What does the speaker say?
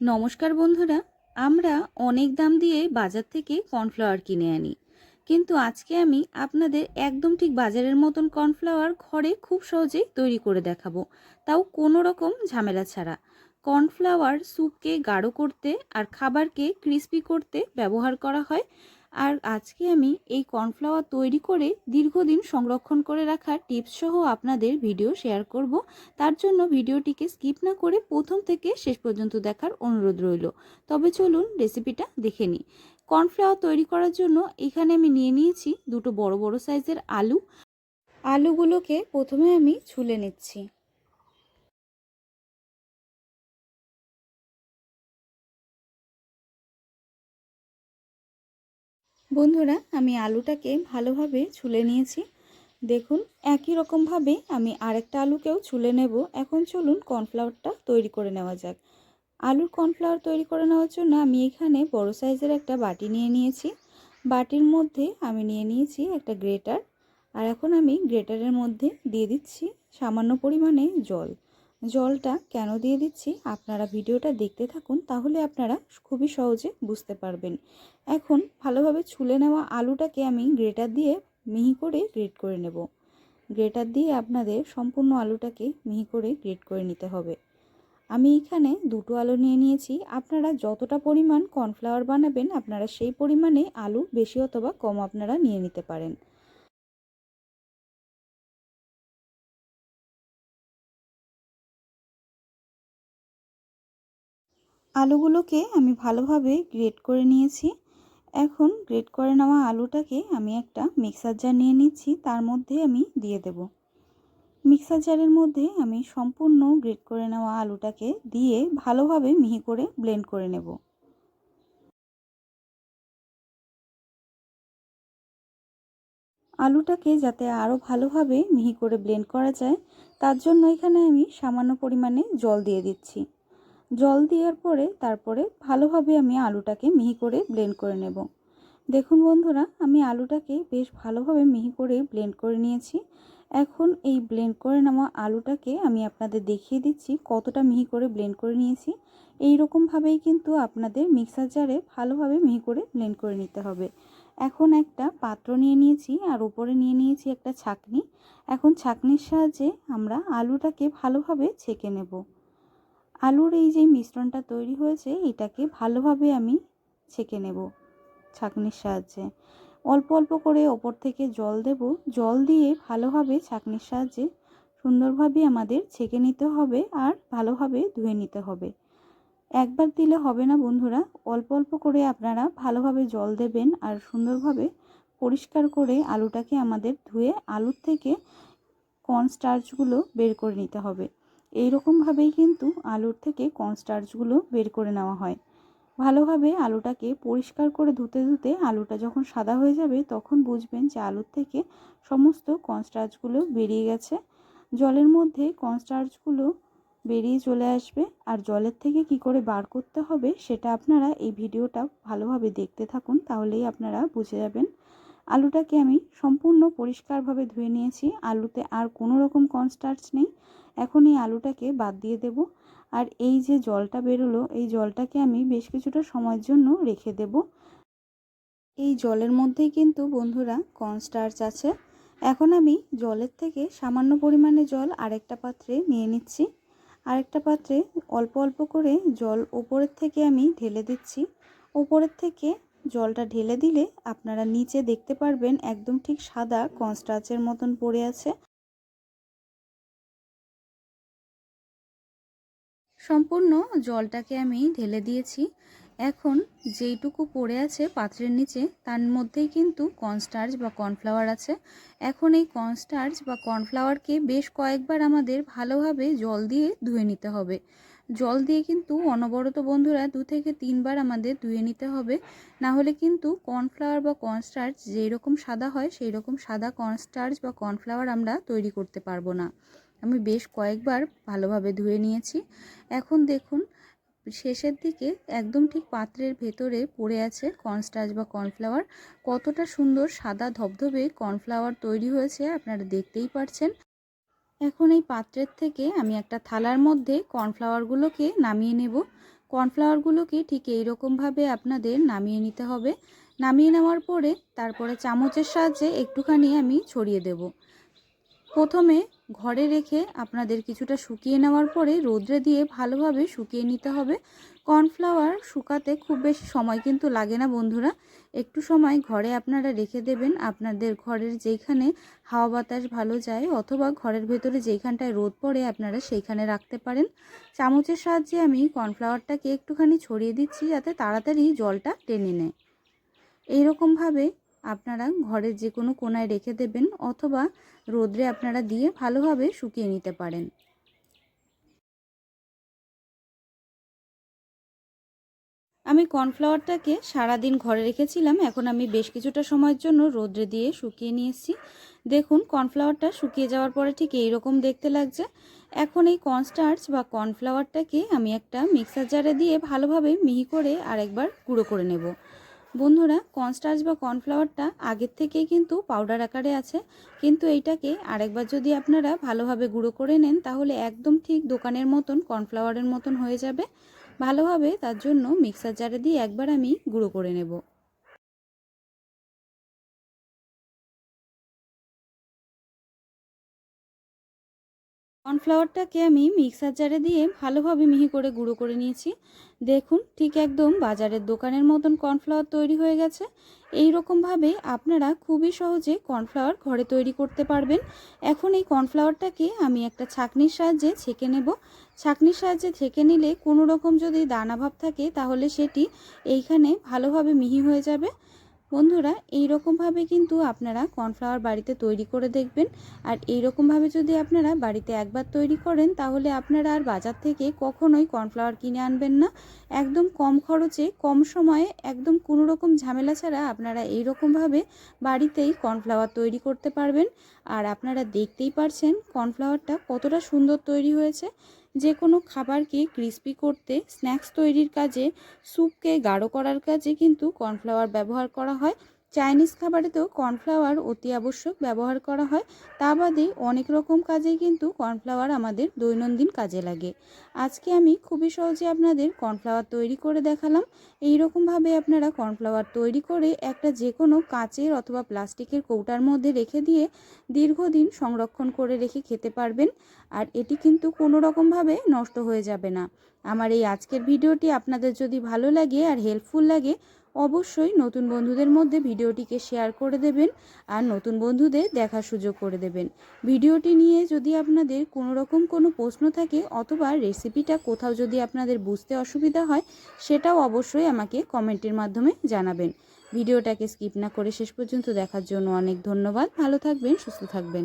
নমস্কার বন্ধুরা, আমরা অনেক দাম দিয়ে বাজার থেকে কর্নফ্লাওয়ার কিনে আনি। কিন্তু আজকে আমি আপনাদের একদম ঠিক বাজারের মতন কর্নফ্লাওয়ার ঘরে খুব সহজেই তৈরি করে দেখাবো। তাও কোনো রকম ঝামেলা ছাড়া। কর্নফ্লাওয়ার স্যুপকে গাঢ় করতে আর খাবারকে ক্রিস্পি করতে ব্যবহার করা হয়। আর আজকে আমি এই কর্নফ্লাওয়ার তৈরি করে দীর্ঘদিন সংরক্ষণ করে রাখার টিপস সহ আপনাদের ভিডিও শেয়ার করব। তার জন্য ভিডিওটিকে স্কিপ না করে প্রথম থেকে শেষ পর্যন্ত দেখার অনুরোধ রইল। তবে চলুন রেসিপিটা দেখে নিই। কর্নফ্লাওয়ার তৈরি করার জন্য এখানে আমি নিয়ে নিয়েছি দুটো বড় বড় সাইজের আলু। আলুগুলোকে প্রথমে আমি ছুলে নিচ্ছি। বন্ধুরা, আমি আলুটাকে ভালোভাবে ছুলে নিয়েছি। দেখুন, একই রকমভাবে আমি আরেকটা আলুকেও ছুলে নেব। এখন চলুন কর্নফ্লাওয়ারটা তৈরি করে নেওয়া যাক। আলুর কর্নফ্লাওয়ার তৈরি করে নেওয়ার জন্য আমি এখানে বড় সাইজের একটা বাটি নিয়ে নিয়েছি। বাটির মধ্যে আমি নিয়ে নিয়েছি একটা গ্রেটার। আর এখন আমি গ্রেটারের মধ্যে দিয়ে দিচ্ছি সামান্য পরিমাণে জল। জলটা কেন দিয়ে দিচ্ছি আপনারা ভিডিওটা দেখতে থাকুন, তাহলে আপনারা খুবই সহজে বুঝতে পারবেন। এখন ভালোভাবে ছুলে নেওয়া আলুটাকে আমি গ্রেটার দিয়ে মিহি করে গ্রেট করে নেব। গ্রেটার দিয়ে আপনাদের সম্পূর্ণ আলুটাকে মিহি করে গ্রেট করে নিতে হবে। আমি এখানে দুটো আলু নিয়ে নিয়েছি। আপনারা যতটা পরিমাণ কর্নফ্লাওয়ার বানাবেন, আপনারা সেই পরিমাণে আলু বেশি অথবা কম আপনারা নিয়ে নিতে পারেন। আলুগুলোকে আমি ভালোভাবে গ্রেট করে নিয়েছি। এখন গ্রেট করে নেওয়া আলুটাকে আমি একটা মিক্সার জার নিয়ে নিচ্ছি, তার মধ্যে আমি দিয়ে দেব। মিক্সার জারের মধ্যে আমি সম্পূর্ণ গ্রেট করে নেওয়া আলুটাকে দিয়ে ভালোভাবে মিহি করে ব্লেন্ড করে নেব। আলুটাকে যাতে আরও ভালোভাবে মিহি করে ব্লেন্ড করা যায়, তার জন্য এখানে আমি সামান্য পরিমাণে জল দিয়ে দিচ্ছি। জল দেওয়ার পরে তারপরে ভালোভাবে আমি আলুটাকে মিহি করে ব্লেন্ড করে নেব। দেখুন বন্ধুরা, আমি আলুটাকে বেশ ভালোভাবে মিহি করে ব্লেন্ড করে নিয়েছি। এখন এই ব্লেন্ড করে নেওয়া আলুটাকে আমি আপনাদের দেখিয়ে দিচ্ছি কতটা মিহি করে ব্লেন্ড করে নিয়েছি। এই রকমভাবেই কিন্তু আপনাদের মিক্সার জারে ভালোভাবে মিহি করে ব্লেন্ড করে নিতে হবে। এখন একটা পাত্র নিয়ে নিয়েছি আর উপরে নিয়ে নিয়েছি একটা ছাকনি। এখন ছাকনির সাহায্যে আমরা আলুটাকে ভালোভাবে ছেঁকে নেব। আলুর এই যে মিশ্রণটা তৈরি হয়েছে, এটাকে ভালোভাবে আমি ছেঁকে নেব ছাঁকনির সাহায্যে। অল্প অল্প করে ওপর থেকে জল দেব। জল দিয়ে ভালোভাবে ছাঁকনির সাহায্যে সুন্দরভাবে আমাদের ছেঁকে নিতে হবে আর ভালোভাবে ধুয়ে নিতে হবে। একবার দিলে হবে না বন্ধুরা, অল্প অল্প করে আপনারা ভালোভাবে জল দেবেন আর সুন্দরভাবে পরিষ্কার করে আলুটাকে আমাদের ধুয়ে আলুর থেকে কর্নস্টার্চগুলো বের করে নিতে হবে। এই রকমভাবেই কিন্তু আলুর থেকে কর্নস্টার্চগুলো বের করে নেওয়া হয়। ভালোভাবে আলুটাকে পরিষ্কার করে ধুতে ধুতে আলুটা যখন সাদা হয়ে যাবে তখন বুঝবেন যে আলুর থেকে সমস্ত কর্নস্টার্চগুলো বেরিয়ে গেছে। জলের মধ্যে কর্নস্টার্চগুলো বেরিয়ে চলে আসবে আর জলের থেকে কি করে বার করতে হবে সেটা আপনারা এই ভিডিওটা ভালোভাবে দেখতে থাকুন তাহলেই আপনারা বুঝে যাবেন। আলুটাকে আমি সম্পূর্ণ পরিষ্কারভাবে ধুয়ে নিয়েছি। আলুতে আর কোনো রকম কর্নস্টার্চ নেই। এখন এই আলুটাকে বাদ দিয়ে দেব। আর এই যে জলটা বেরোলো, এই জলটাকে আমি বেশ কিছুটা সময়ের জন্য রেখে দেব। এই জলের মধ্যেই কিন্তু বন্ধুরা কর্নস্টার্চ আছে। এখন আমি জলের থেকে সামান্য পরিমাণে জল আরেকটা পাত্রে নিয়ে নিচ্ছি। আরেকটা পাত্রে অল্প অল্প করে জল ওপরের থেকে আমি ঢেলে দিচ্ছি। ওপরের থেকে জলটা ঢেলে দিলে আপনারা নিচে দেখতে পারবেন একদম ঠিক সাদা কনস্টার্চের মতন পড়ে আছে। সম্পূর্ণ জলটাকে আমি ঢেলে দিয়েছি। এখন যেইটুকু পড়ে আছে পাত্রের নিচে, তার মধ্যেই কিন্তু কর্নস্টার্চ বা কর্নফ্লাওয়ার আছে। এখন এই কর্নস্টার্চ বা কর্নফ্লাওয়ারকে বেশ কয়েকবার আমাদের ভালোভাবে জল দিয়ে ধুয়ে নিতে হবে। জল দিয়ে কিন্তু অনবরত বন্ধুরা দু থেকে তিনবার আমাদের ধুয়ে নিতে হবে। না হলে কিন্তু কর্নফ্লাওয়ার বা কর্নস্টার্চ যেই রকম সাদা হয় সেই রকম সাদা কর্নস্টার্চ বা কর্নফ্লাওয়ার আমরা তৈরি করতে পারব না। আমি বেশ কয়েকবার ভালোভাবে ধুয়ে নিয়েছি। এখন দেখুন, শেষের দিকে একদম ঠিক পাত্রের ভেতরে পড়ে আছে কর্নস্টার্চ বা কর্নফ্লাওয়ার কতটা সুন্দর সাদা ধবধবে কর্নফ্লাওয়ার তৈরি হয়েছে, আপনারা দেখতেই পারছেন। এখন এই পাত্রের থেকে আমি একটা থালার মধ্যে কর্নফ্লাওয়ারগুলোকে নামিয়ে নেব। কর্নফ্লাওয়ারগুলোকে ঠিক এই রকমভাবে আপনাদের নামিয়ে নিতে হবে। নামিয়ে নেওয়ার পরে তারপরে চামচের সাহায্যে একটুখানি আমি ছড়িয়ে দেব। প্রথমে ঘরে রেখে আপনাদের কিছুটা শুকিয়ে নেওয়ার পরে রোদ্রে দিয়ে ভালোভাবে শুকিয়ে নিতে হবে। কর্নফ্লাওয়ার শুকাতে খুব বেশি সময় কিন্তু লাগে না বন্ধুরা। একটু সময় ঘরে আপনারা রেখে দেবেন। আপনাদের ঘরের যেইখানে হাওয়া বাতাস ভালো যায় অথবা ঘরের ভেতরে যেইখানটায় রোদ পড়ে আপনারা সেইখানে রাখতে পারেন। চামচের সাহায্যে আমি কর্নফ্লাওয়ারটাকে একটুখানি ছড়িয়ে দিচ্ছি যাতে তাড়াতাড়ি জলটা টেনে নেয়। এইরকমভাবে আপনারা ঘরের যে কোনো কোনায় রেখে দেবেন অথবা রোদ্রে আপনারা দিয়ে ভালোভাবে শুকিয়ে নিতে পারেন। আমি কর্নফ্লাওয়ারটাকে সারাদিন ঘরে রেখেছিলাম, এখন আমি বেশ কিছুটা সময়ের জন্য রোদ্রে দিয়ে শুকিয়ে নিয়ে এসেছি দেখুন, কর্নফ্লাওয়ারটা শুকিয়ে যাওয়ার পরে ঠিক এই রকম দেখতে লাগছে। এখন এই কর্নস্টার্চ বা কর্নফ্লাওয়ারটাকে আমি একটা মিক্সার জারে দিয়ে ভালোভাবে মিহি করে আরেকবার গুঁড়ো করে নেব। বন্ধুরা কনস্টার্চ বা কর্নফ্লাওয়ারটা আগের থেকেই কিন্তু পাউডার আকারে আছে। কিন্তু এইটাকে আরেকবার যদি আপনারা ভালোভাবে গুঁড়ো করে নেন, তাহলে একদম ঠিক দোকানের মতন কর্নফ্লাওয়ারের মতন হয়ে যাবে। ভালোভাবে তার জন্য মিক্সার জারে দিয়ে একবার আমি গুঁড়ো করে নেব। কর্নফ্লাওয়ারটাকে আমি মিক্সার জারে দিয়ে ভালোভাবে মিহি করে গুঁড়ো করে নিয়েছি। দেখুন, ঠিক একদম বাজারের দোকানের মতন কর্নফ্লাওয়ার তৈরি হয়ে গেছে। এই রকমভাবে আপনারা খুবই সহজে কর্নফ্লাওয়ার ঘরে তৈরি করতে পারবেন। এখন এই কর্নফ্লাওয়ারটাকে আমি একটা ছাকনির সাহায্যে ছেঁকে নেব। ছাকনির সাহায্যে ছেঁকে নিলে কোনো রকম যদি দানা ভাব থাকে, তাহলে সেটি এইখানে ভালোভাবে মিহি হয়ে যাবে। বন্ধুরা এই রকমভাবে কিন্তু আপনারা কর্নফ্লাওয়ার বাড়িতে তৈরি করে দেখবেন। আর এই রকমভাবে যদি আপনারা বাড়িতে একবার তৈরি করেন, তাহলে আপনারা আর বাজার থেকে কখনোই কর্নফ্লাওয়ার কিনে আনবেন না। একদম কম খরচে, কম সময়ে, একদম কোনো রকম ঝামেলা ছাড়া আপনারা এই রকমভাবে বাড়িতেই কর্নফ্লাওয়ার তৈরি করতে পারবেন। আর আপনারা দেখতেই পারছেন কর্নফ্লাওয়ারটা কতটা সুন্দর তৈরি হয়েছে। যে কোনো খাবারকে ক্রিস্পি করতে স্ন্যাক্স তৈরির কাজে স্যুপকে গাঢ় করার কাজে কিন্তু কর্নফ্লাওয়ার ব্যবহার করা হয়। চাইনিজ খাবারেতেও কর্নফ্লাওয়ার অতি আবশ্যক ব্যবহার করা হয়। তা বাদে অনেক রকম কাজেই কিন্তু কর্নফ্লাওয়ার আমাদের দৈনন্দিন কাজে লাগে। আজকে আমি খুবই সহজে আপনাদের কর্নফ্লাওয়ার তৈরি করে দেখালাম। এই রকমভাবে আপনারা কর্নফ্লাওয়ার তৈরি করে একটা যে কোনো কাঁচের অথবা প্লাস্টিকের কৌটার মধ্যে রেখে দিয়ে দীর্ঘদিন সংরক্ষণ করে রেখে খেতে পারবেন। আর এটি কিন্তু কোনো রকমভাবে নষ্ট হয়ে যাবে না। আমার এই আজকের ভিডিওটি আপনাদের যদি ভালো লাগে আর হেল্পফুল লাগে অবশ্যই নতুন বন্ধুদের মধ্যে ভিডিওটিকে শেয়ার করে দেবেন আর নতুন বন্ধুদের দেখার সুযোগ করে দেবেন। ভিডিওটি নিয়ে যদি আপনাদের কোনো রকম কোনো প্রশ্ন থাকে অথবা রেসিপিটা কোথাও যদি আপনাদের বুঝতে অসুবিধা হয়, সেটাও অবশ্যই আমাকে কমেন্টের মাধ্যমে জানাবেন। ভিডিওটাকে স্কিপ না করে শেষ পর্যন্ত দেখার জন্য অনেক ধন্যবাদ। ভালো থাকবেন, সুস্থ থাকবেন।